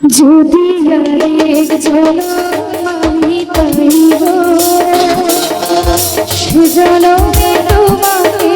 যদি আরেক জল আমি পাইব সে জল তোমাকে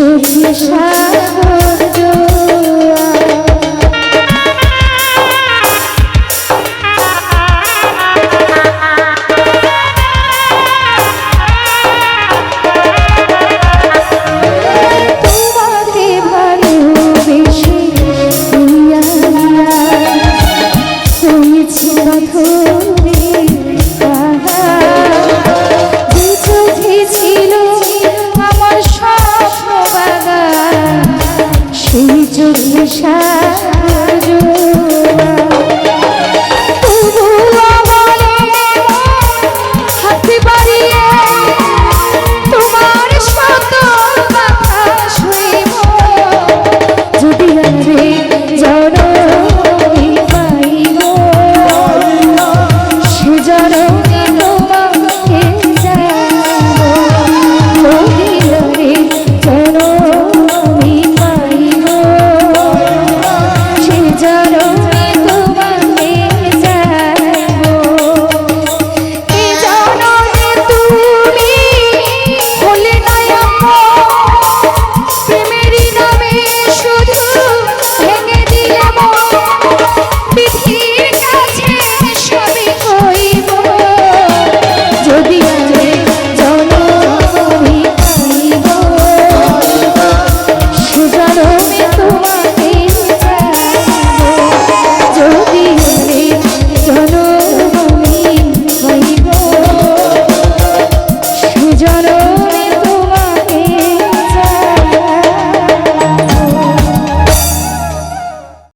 চোখে সারা নিশা।